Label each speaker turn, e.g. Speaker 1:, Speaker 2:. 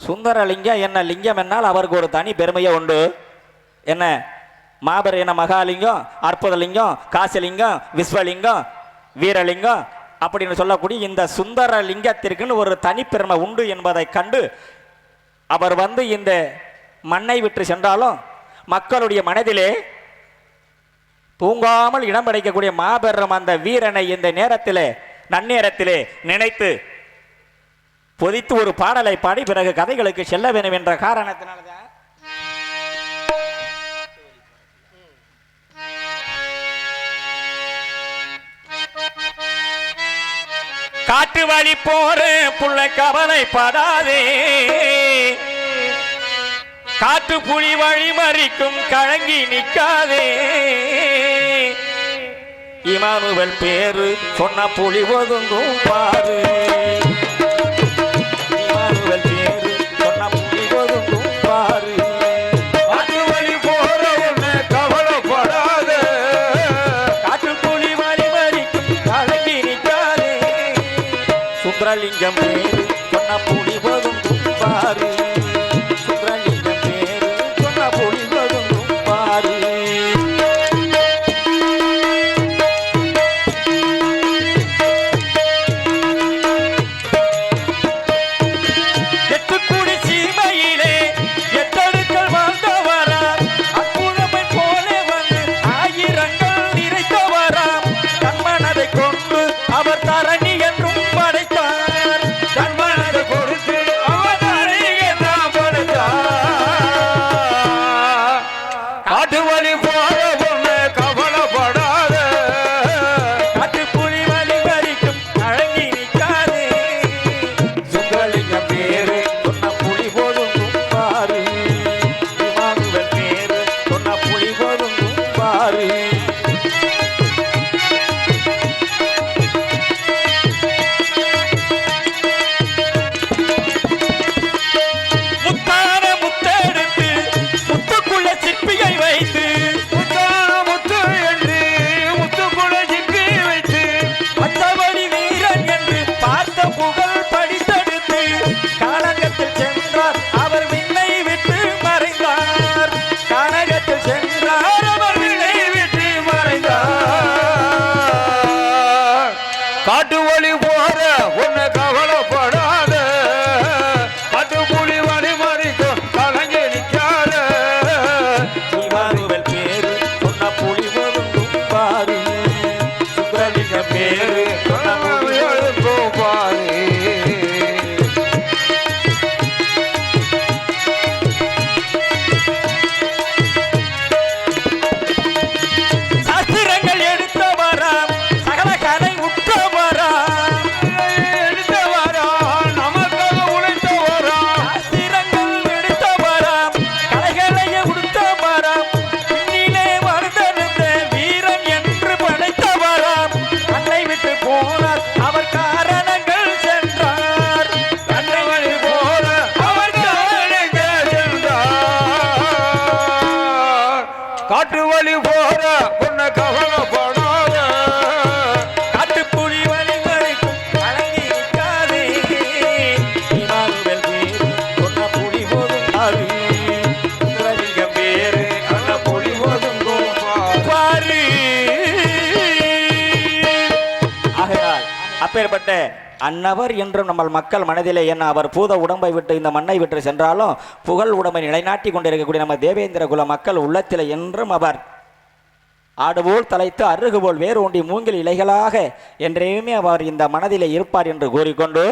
Speaker 1: சுந்தரலிங்கம் என்ன லிங்கம் என்னால் அவருக்கு ஒரு தனி பெருமையே உண்டு. என்ன? மாபர் என்ன மகாலிங்கம் அற்புதலிங்கம் காசிலிங்கம் விஸ்வலிங்கம் வீரலிங்கம் அப்படின்னு சொல்லக்கூடிய இந்த சுந்தர லிங்கத்திற்குன்னு ஒரு தனிப்பெருமை உண்டு என்பதை கண்டு அவர் வந்து இந்த மண்ணை விட்டு சென்றாலும் மக்களுடைய மனதிலே தூங்காமல் இடம் கிடைக்கக்கூடிய மாபெரும் அந்த வீரனை இந்த நேரத்திலே நன்னேரத்திலே நினைத்து பொதித்து ஒரு பாடலை பாடி பிறகு கதைகளுக்கு செல்ல வேண்டும் என்ற காரணத்தினால்தான். காட்டு வழி போற புள்ள கவலைப்படாதே. காட்டு புலி வழி மறிக்கும் கழங்கி நிற்காதே இமானுவல் பேரு சொன்ன புலி ஒதுங்கும் பாரு. சுந்தரலிங்கம் பேரு சொன்ன புலி ஒதுங்கும் பாரு
Speaker 2: காட்டு வழி போற உன்னை கவலைப்படாத
Speaker 1: அப்பேற்பட்ட அன்னவர் என்றும் நம்ம மக்கள் மனதிலே என்ன அவர் பூத உடம்பை விட்டு இந்த மண்ணை விட்டு சென்றாலும் புகழ் உடம்பை நிலைநாட்டி கொண்டிருக்கக்கூடிய நம்ம தேவேந்திர குல மக்கள் உள்ளத்தில் என்றும் அவர் ஆடுபோல் தலைத்து அருகுபோல் வேறு ஒன்றி மூங்கில் இலைகளாக என்றையுமே அவர் இந்த மனதிலே இருப்பார் என்று கூறிக்கொண்டு